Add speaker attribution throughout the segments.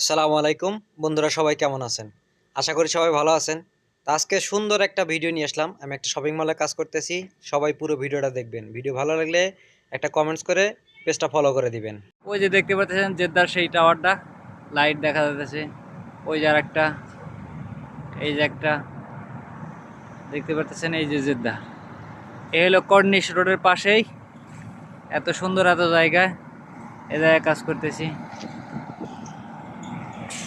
Speaker 1: আসসালামু আলাইকুম। বন্ধুরা, সবাই কেমন আছেন? আশা করি সবাই ভালো আছেন। তা আজকে সুন্দর একটা ভিডিও নিয়ে আসলাম। আমি একটা শপিং মলে কাজ করতেছি। সবাই পুরো ভিডিওটা দেখবেন। ভিডিও ভালো লাগলে একটা কমেন্টস করে পেজটা ফলো করে দিবেন।
Speaker 2: ওই যে দেখতে পাচ্ছেন জেদ্দার সেই টাওয়ারটা। লাইট দেখা যাচ্ছে। ওই যে একটা এই যে একটা। দেখতে পাচ্ছেন এই যে জেদ্দা। এই হলো কর্নিশ রোডের পাশেই। এত সুন্দর এত জায়গায়। এ জায়গায় কাজ করতেছি।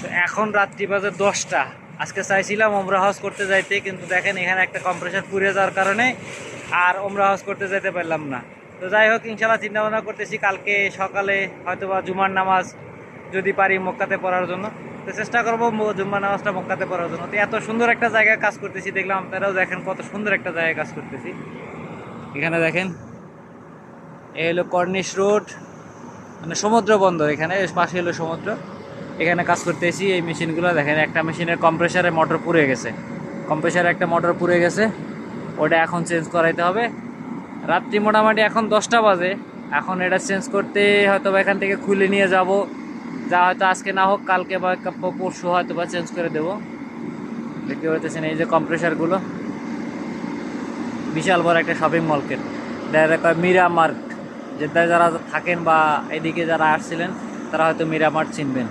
Speaker 2: এখন রাত্রি বাজে দশটা। আজকে চাইছিলাম ওমরা হাউস করতে যাইতে, কিন্তু দেখেন এখানে একটা কম্প্রেসার পুড়ে যাওয়ার কারণে আর ওমরা হাউস করতে যেতে পারলাম না। তো যাই হোক ইনশাল্লাহ চিন্তা ভাবনা করতেছি কালকে সকালে হয়তো বা জুমার নামাজ যদি পারি মক্কাতে পড়ার জন্য। তো চেষ্টা করব ম- জুম্মার নামাজটা মক্কাতে পড়ার জন্য। তো এত সুন্দর একটা জায়গায় কাজ করতেছি, দেখলাম আপনারাও দেখেন কত সুন্দর একটা জায়গায় কাজ করতেছি। এখানে দেখেন এ হলো কর্নিশ রোড মানে সমুদ্র বন্দর এখানে পাশে হলো সমুদ্র। এখানে কাজ করতেছি, এই মেশিনগুলো দেখেন, একটা মেশিনের কম্প্রেসারে মোটর পুড়ে গেছে। কম্প্রেসারে একটা মোটর পুড়ে গেছে, ওটা এখন চেঞ্জ করাইতে হবে। রাত্রি মোটামুটি এখন দশটা বাজে, এখন এটা চেঞ্জ করতে হয়তো বা এখান থেকে খুলে নিয়ে যাব। যা হয়তো আজকে না হোক, কালকে বা পরশু হয়তো বা চেঞ্জ করে দেবো। দেখতে পাচ্ছেন এই যে কম্প্রেসারগুলো বিশাল বড় একটা শপিং মলকেট ডাইরেক্ট মীরা মার্ট যেটা যারা থাকেন বা এদিকে যারা আসছিলেন, তারা হয়তো মীরা মার্ট চিনবেন।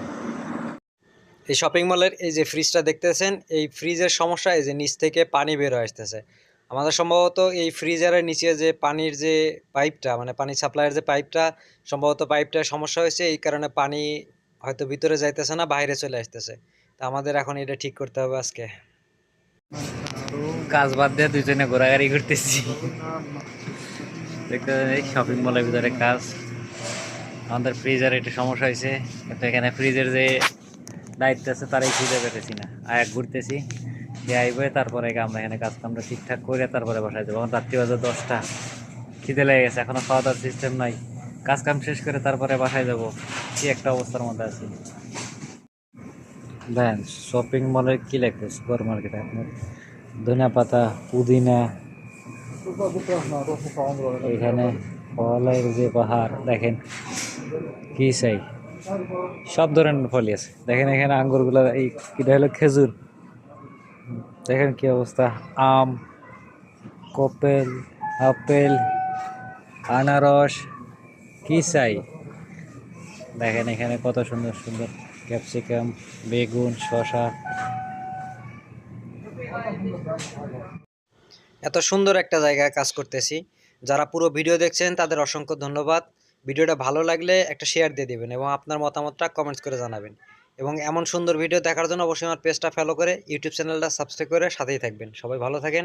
Speaker 1: এই শপিং মলের এই যে ফ্রিজটা দেখতেছেন, এই ফ্রিজের সমস্যা এই যে নিচ থেকে পানি বের আসতেছে। আমাদের সম্ভবত এই ফ্রিজারের নিচে যে পানির যে পাইপটা মানে পানি সাপ্লাইয়ের যে পাইপটা সম্ভবত পাইপটার সমস্যা হয়েছে, এই কারণে পানি হয়তো ভিতরে যাইতেছে না, বাইরে চলে আসতেছে। তা আমাদের এখন এটা ঠিক করতে হবে আজকে।
Speaker 2: কাজ বাদ দিয়ে দুজনে ঘোরাঘুরি করতেছি। দেখতে এই শপিং মলের ভিতরে কাজ। আমাদের ফ্রিজের একটু সমস্যা হয়েছে। কিন্তু এখানে ফ্রিজের যে দায়িত্ব আছে, তারাই খুঁজে পেতেছি না। আয়া ঘুরতেছি, যে আইবে, তারপরে আমরা এখানে কাজ কামটা ঠিকঠাক করে তারপরে বসাই দেবো এখন রাত্রি বাজে দশটা, খিদে লেগে গেছে, এখনও খাওয়া দাওয়ার সিস্টেম নাই। কাজ কাম শেষ করে তারপরে বাসায় যাব। কি একটা অবস্থার মধ্যে আছি। দেন শপিং মলে কি লাগবে সুপার মার্কেটে, আপনার ধনিয়া পাতা, পুদিনা, এখানে ফলের যে পাহাড়, দেখেন, কি চাই? সব ধরনের ফলই আছে। দেখেন এখানে আঙ্গুরগুলো, এই কিটা হলো খেজুর। দেখেন কি অবস্থা? আম, কপেল, আপেল, আনারস কি চাই দেখেন এখানে কত সুন্দর সুন্দর ক্যাপসিকাম, বেগুন, শসা।
Speaker 1: এত সুন্দর একটা জায়গায় কাজ করতেছি। যারা পুরো ভিডিও দেখছেন, তাদের অসংখ্য ধন্যবাদ। ভিডিওটা ভালো লাগলে একটা শেয়ার দিয়ে দেবেন এবং আপনার মতামতটা কমেন্টস করে জানাবেন। এবং এমন সুন্দর ভিডিও দেখার জন্য অবশ্যই আমার পেজটা ফলো করে ইউটিউব চ্যানেলটা সাবস্ক্রাইব করে সাথেই থাকবেন। সবাই ভালো থাকেন।